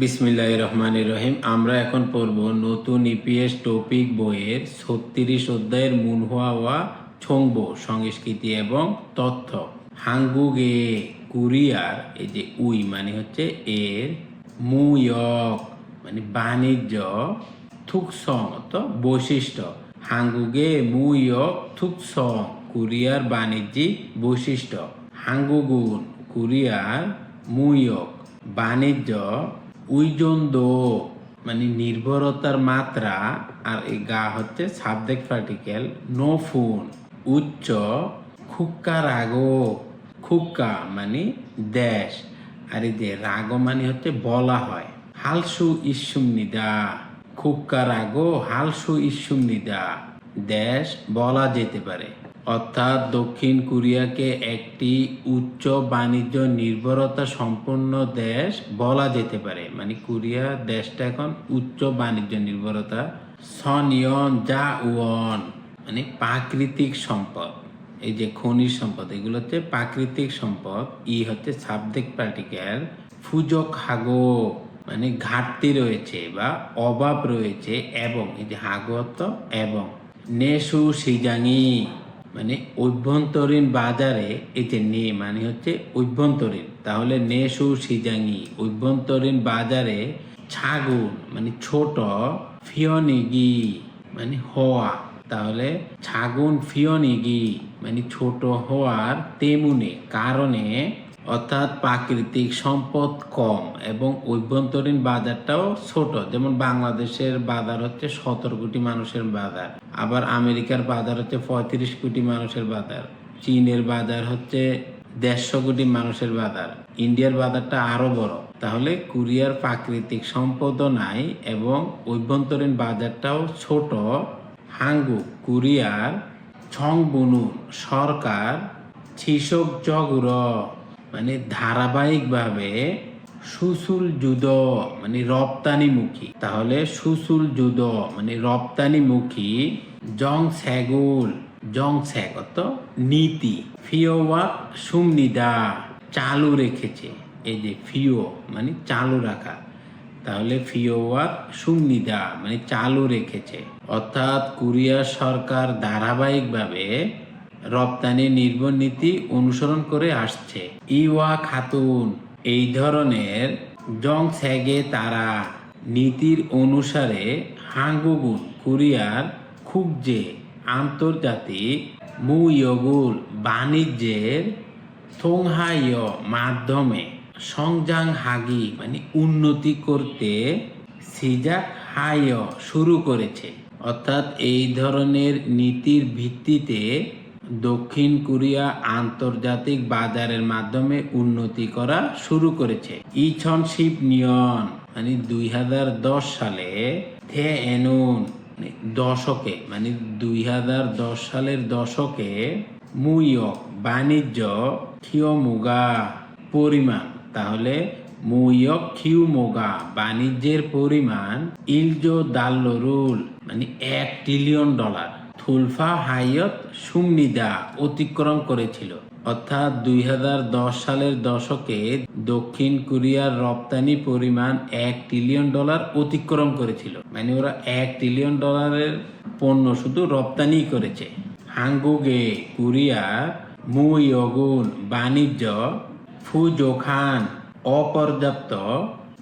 বিসমিল্লাহ রহমান রহিম আমরা এখন পড়ব নতুন ইপিএস টপিক বইয়ের ছত্রিশ অধ্যায়ের মুনহুয়া ছংবো, সংস্কৃতি এবং তথ্য। হাঙ্গুগে কুরিয়ার, এই যে উই মানে হচ্ছে এর, মুয়ক মানে বাণিজ্য, থুকসং অত বৈশিষ্ট্য। হাঙ্গুগে মুয়ক, থুকসং, কুরিয়ার বাণিজ্যিক বৈশিষ্ট্য। হাঙ্গুগুন, কুরিয়ার, মুয়ক, বাণিজ্য উইজন্দ মানে নির্ভরতার মাত্রা, আর এই গা হচ্ছে সাবজেক্ট পার্টিকেল নো ফোন উচ্চ, খুক্কা রাগো, খুক্কা মানে দেশ, আর এই যে রাগ মানে হচ্ছে বলা হয়, হালসু ইসুম নিদা, খুক্কা রাগো, হালসু ইসুম নিদা, দেশ বলা যেতে পারে। অর্থাৎ দক্ষিণ কোরিয়াকে একটি উচ্চ বাণিজ্য নির্ভরতা সম্পন্ন দেশ বলা যেতে পারে। মানে কোরিয়া দেশটা এখন উচ্চ বাণিজ্য নির্ভরতা। সনিয়ন যা উয়ন মানে প্রাকৃতিক সম্পদ। এই যে খনিজ সম্পদ, এগুলো হচ্ছে প্রাকৃতিক সম্পদ। ই হচ্ছে সাবজেক্ট পার্টিকেল। ফুজক হাগো মানে ঘাটতি রয়েছে বা অভাব রয়েছে এবং, এই যে হাগো অর্থ এবং। নেশু সিজাঙি মানে অভ্যন্তরীণ বাজারে এই যে নে মানে হচ্ছে অভ্যন্তরীণ। তাহলে নেশু সিজাঙি অভ্যন্তরীণ বাজারে ছাগুন মানে ছোট ফিয়নিগি মানে হওয়া তাহলে ছাগুন ফিয়নিগি মানে ছোট হওয়ার তেমনি, কারণে অর্থাৎ প্রাকৃতিক সম্পদ কম এবং অভ্যন্তরীণ বাজারটাও ছোট। যেমন বাংলাদেশের বাজার হচ্ছে সতেরো কোটি মানুষের বাজার। আবার আমেরিকার বাজার হচ্ছে পঁয়ত্রিশ কোটি মানুষের বাজার। চীনের বাজার হচ্ছে দেড়শো কোটি মানুষের বাজার। ইন্ডিয়ার বাজারটা আরও বড়। তাহলে কোরিয়ার প্রাকৃতিক সম্পদও নাই এবং অভ্যন্তরীণ বাজারটাও ছোট। হাঙ্গু, কোরিয়ার, ছংবুনু সরকার ছিসক জগুর। মানে ধারাবাহিকভাবে সুসুল যুদ মানে রপ্তানিমুখী। তাহলে সুসুল যুদ মানে রপ্তানিমুখী জং স্যাগুল, জং স্যাগ অত নীতি। ফিওয়া সুমনিদা চালু রেখেছে। এই যে ফিও মানে চালু রাখা। তাহলে ফিওয়াক সুমনিদা মানে চালু রেখেছে। অর্থাৎ কোরিয়া সরকার ধারাবাহিকভাবে রপ্তানি নির্ভর নীতি অনুসরণ করে আসছে। ইওয়া খাতুন, এই ধরনের জং স্যাগে তারা নীতির অনুসারে হাঙ্গুগুন, কোরিয়ার খুবজে আন্তর্জাতিক মুইয়গুল বাণিজ্যের থোংহাইয় মাধ্যমে সংজাং হাগি মানে উন্নতি করতে সিজাক হায় শুরু করেছে। অর্থাৎ এই ধরনের নীতির ভিত্তিতে দক্ষিণ কোরিয়া আন্তর্জাতিক বাজারের মাধ্যমে উন্নতি করা শুরু করেছে। ইছন শিপ নিয়ন মানে দুই হাজার দশ সালে থে এনুন মানে দশকে মানে দুই হাজার দশ সালের দশকে মুইয়ক বাণিজ্য খিয়মুগা পরিমাণ, তাহলে মুইয়ক খিউমোগা বাণিজ্যের পরিমাণ ইলজো দাল্লরুল মানে এক ট্রিলিয়ন ডলার। থুলফা হাইয়ত সুমনিদা অতিক্রম করেছিল। অর্থাৎ দুই হাজার দশ সালের দশকে দক্ষিণ কোরিয়ার রপ্তানি পরিমাণ এক ট্রিলিয়ন ডলার অতিক্রম করেছিল। মানে ওরা এক ট্রিলিয়ন ডলারের পণ্য শুধু রপ্তানি করেছে। হাঙ্গুগে, কোরিয়া, মুইয়গুন, বাণিজ্য, ফুজোখান, অপর্যাপ্ত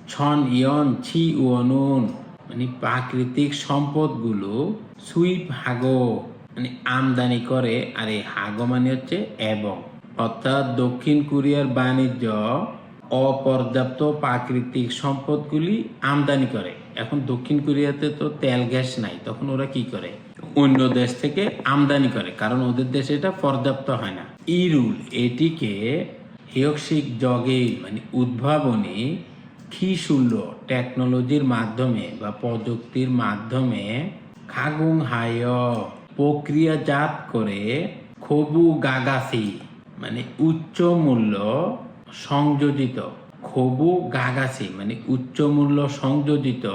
ছন ইয়ন ছি উয়নুন মানে প্রাকৃতিক সম্পদগুলো সুইপ হাগো মানে আমদানি করে, আর এই হাগো মানে হচ্ছে এবং। অর্থাৎ দক্ষিণ কোরিয়ার বাণিজ্য অপর্যাপ্ত প্রাকৃতিক সম্পদগুলি আমদানি করে। এখন দক্ষিণ কোরিয়াতে তো তেল গ্যাস নাই, তখন ওরা কি করে? অন্য দেশ থেকে আমদানি করে, কারণ ওদের দেশে এটা পর্যাপ্ত হয় না। ইরুল, এটিকে হিয়ক্সিক জগে মানে উদ্ভাবনী খিশুল্য টেকনোলজির মাধ্যমে বা প্রযুক্তির মাধ্যমে খাগুং হায় প্রক্রিয়াজাত করে খবু গাগাসি মানে উচ্চ মূল্য সংযোজিত খবু গাগাসি মানে উচ্চ মূল্য সংযোজিত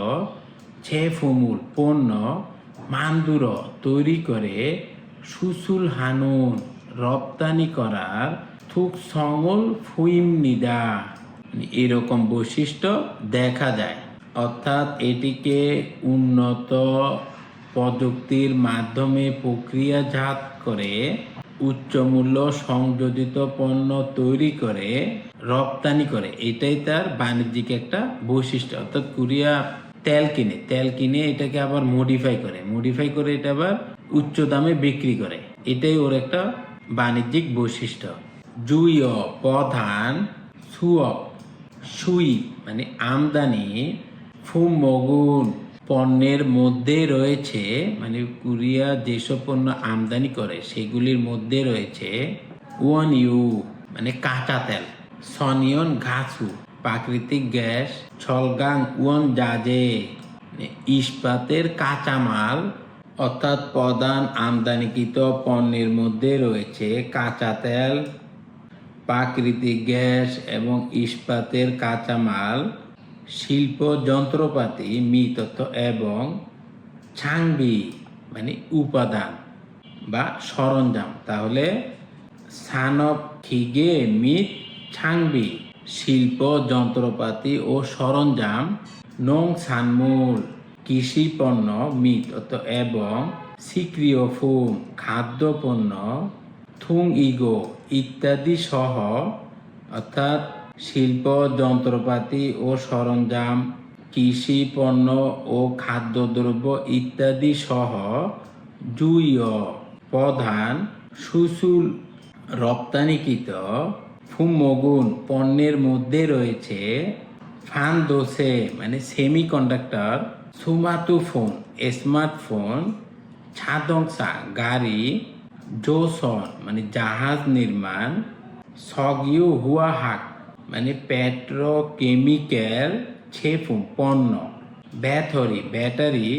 ছেফুমুল পণ্য মান্দুর তৈরি করে সুসুল হানুন রপ্তানি করার থুক সঙ্গল ফুইম নিদা। এরকম বৈশিষ্ট্য দেখা যায় অর্থাৎ এটিকে উন্নত প্রযুক্তির মাধ্যমে প্রক্রিয়াজাত করে, উচ্চ মূল্য সংযোজিত পণ্য তৈরি করে, রপ্তানি করে। এটাই তার বাণিজ্যিক একটা বৈশিষ্ট্য। অর্থাৎ কোরিয়া তেল কিনে তেল কিনে এটাকে আবার মডিফাই করে। মডিফাই করে এটা আবার উচ্চ দামে বিক্রি করে। এটাই ওর একটা বাণিজ্যিক বৈশিষ্ট্য। জুইয় প্রধান সুয়ক সুই মানে আমদানি, ফুমগুন, পণ্যের মধ্যে রয়েছে মানে কোরিয়া যেসব পণ্য আমদানি করে, সেগুলির মধ্যে রয়েছে ওয়ান ইউ মানে কাঁচা তেল, সনিয়ন ঘাসু, প্রাকৃতিক গ্যাস, ছলগাং ওয়ান জাজে মানে ইস্পাতের কাঁচামাল, অর্থাৎ প্রধান আমদানিকৃত পণ্যের মধ্যে রয়েছে কাঁচা তেল প্রাকৃতিক গ্যাস এবং ইস্পাতের কাঁচামাল, শিল্প যন্ত্রপাতি মৃতত্ব এবং ছাংবি মানে উপাদান বা সরঞ্জাম। তাহলে সানব খিগে মিত ছাংবি, শিল্প যন্ত্রপাতি ও সরঞ্জাম, নং সানমূল কৃষি পণ্য মিত এবং সিক্রিয় ফুম খাদ্যপণ্য থুং ইগো ইত্যাদি সহ, অর্থাৎ শিল্প, যন্ত্রপাতি ও সরঞ্জাম, কৃষি, পণ্য ও খাদ্যদ্রব্য ইত্যাদি সহ জুইয় প্রধান সুশুল রপ্তানিকৃত, ফুমগুন পণ্যের মধ্যে রয়েছে ফান দোসে মানে সেমি কন্ডাক্টর সুমাতু ফোন স্মার্টফোন, ছাদংসা, গাড়ি জোসন মানে জাহাজ নির্মাণ সগিউ হুয়াহাক মানে পেট্রোকেমিক্যাল ছেফুম, পণ্য ব্যাথরি ব্যাটারি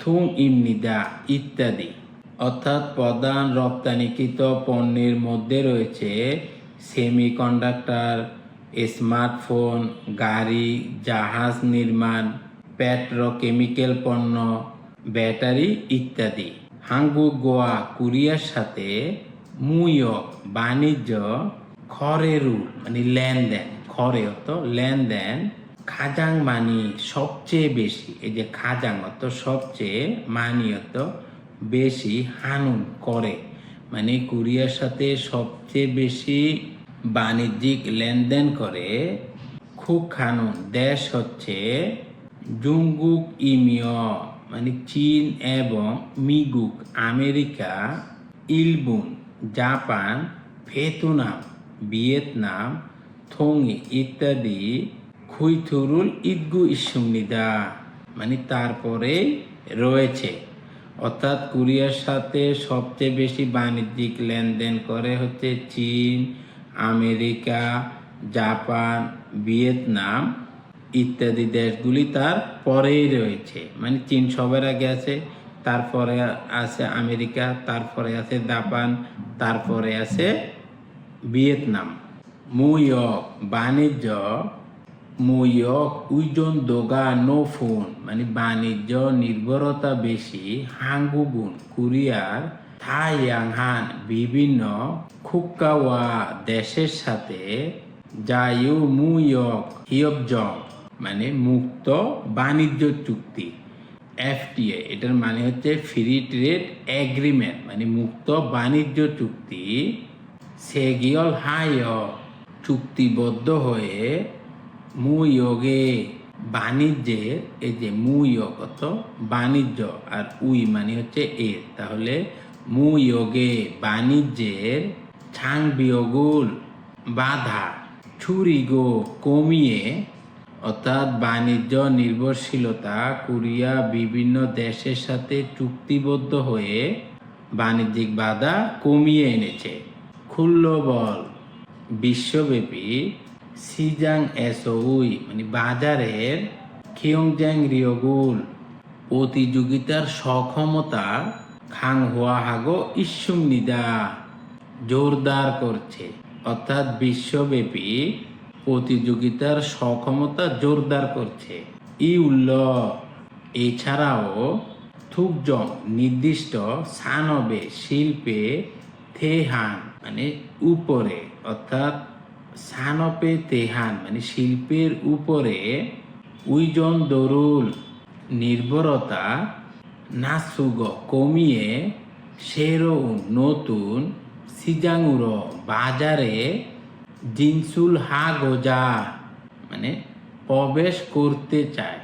থুং ইমনিদা ইত্যাদি। অর্থাৎ প্রধান রপ্তানিকৃত পণ্যের মধ্যে রয়েছে সেমিকন্ডাক্টর স্মার্টফোন গাড়ি, জাহাজ নির্মাণ পেট্রোকেমিক্যাল পণ্য ব্যাটারি ইত্যাদি। হাঙ্গু, গোয়া, কোরিয়ার সাথে মুয়ক বাণিজ্য, খরেরু মানে লেনদেন, খরে অর্থ লেনদেন, খাজাং মানি সবচেয়ে বেশি, এই যে খাজাং অর্থ সবচেয়ে, মানি অত বেশি, হানুন করে। মানে কোরিয়ার সাথে সবচেয়ে বেশি বাণিজ্যিক লেনদেন করে খুব খানুন। দেশ হচ্ছে জুঙ্গুক ইমিয়। মানে চীন এবং মিগুক, আমেরিকা, ইলবুন, জাপান, ভিয়েতনাম ভিয়েতনাম থোংই ইত্যাদি খুইথুরুল ইদগু ইসুমনিদা। মানে তারপরে রয়েছে। অর্থাৎ কোরিয়ার সাথে সবচেয়ে বেশি বাণিজ্যিক লেনদেন করে হচ্ছে চীন, আমেরিকা, জাপান, ভিয়েতনাম ইত্যাদি দেশগুলি তার পরেই রয়েছে। মানে চীন সবার আগে আছে, তারপরে আছে আমেরিকা, তারপরে আছে জাপান, তারপরে আছে ভিয়েতনাম। মুয়ক বাণিজ্য মুয়ক উইজন দোগা নো ফোন মানে বাণিজ্য নির্ভরতা বেশি, হাঙ্গুগুন, কোরিয়ার, থাইয়াংহান, বিভিন্ন খুক্কাওয়া দেশের সাথে, জায়ু মুয়ক হিয়বজং মানে মুক্ত বাণিজ্য চুক্তি, এফটিএ। এটার মানে হচ্ছে ফ্রি ট্রেড এগ্রিমেন্ট মানে মুক্ত বাণিজ্য চুক্তি। সেগিয়ল হায় চুক্তিবদ্ধ হয়ে মুয়োগে বাণিজ্যের এই যে মুয়োগ অর্থ বাণিজ্য আর উই মানে হচ্ছে এর তাহলে মুয়োগে বাণিজ্যের ছাং বিয়োগুল বাধা, ছুরিগো কমিয়ে অর্থাৎ বাণিজ্য, নির্ভরশীলতা কোরিয়া বিভিন্ন দেশের সাথে চুক্তিবদ্ধ হয়ে বাণিজ্যিক বাধা কমিয়ে এনেছে। খুল্ল বল। বিশ্বব্যাপী সিজাং এসওই মানে বাজারের খিয়ংজ্যাং রিয়গুল প্রতিযোগিতার সক্ষমতা খাং হুয়া হাগো ইস্যুম নিদা জোরদার করছে। অর্থাৎ বিশ্বব্যাপী প্রতিযোগিতার সক্ষমতা জোরদার করছে। ই উল্ল। এছাড়াও থুকজং নির্দিষ্ট সানবে শিল্পে থেহান মানে উপরে, অর্থাৎ সানপে তেহান মানে শিল্পের উপরে উইজন দরুল, নির্ভরতা নাসুগ, কমিয়ে সেরো নতুন সিজাঙুর, বাজারে জিনসুল হা গোজা মানে প্রবেশ করতে চায়।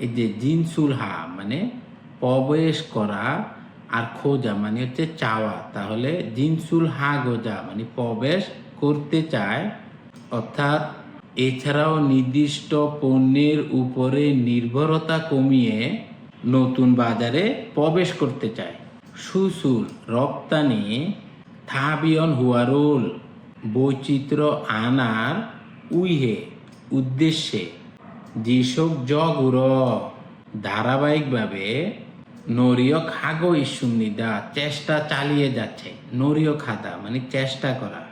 এই যে জিনসুল হা মানে প্রবেশ করা আর খোঁজা মানে হচ্ছে চাওয়া। তাহলে জিনসুল হা গোজা মানে প্রবেশ করতে চায়। অর্থাৎ এছাড়াও নির্দিষ্ট পণ্যের উপরে নির্ভরতা কমিয়ে নতুন বাজারে প্রবেশ করতে চায়। সুসুল, রপ্তানি, থাবিয়ন হুয়ারুল বৈচিত্র্য আনার উইহে, উদ্দেশ্যে যেসব জগুর ধারাবাহিকভাবে নরীয় খাগ ইস্যুনিদা চেষ্টা চালিয়ে যাচ্ছে, নরীয় খাতা মানে চেষ্টা করা।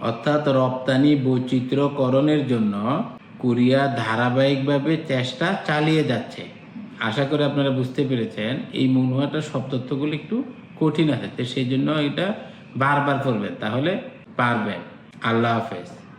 অর্থাৎ রপ্তানি বৈচিত্র্যকরণের জন্য কোরিয়া ধারাবাহিকভাবে চেষ্টা চালিয়ে যাচ্ছে। আশা করি আপনারা বুঝতে পেরেছেন, এই মনুয়াটা সব তথ্যগুলো একটু কঠিন আছে, তো সেই জন্য এটা বারবার করবেন। তাহলে পারবেন। আল্লাহ হাফেজ।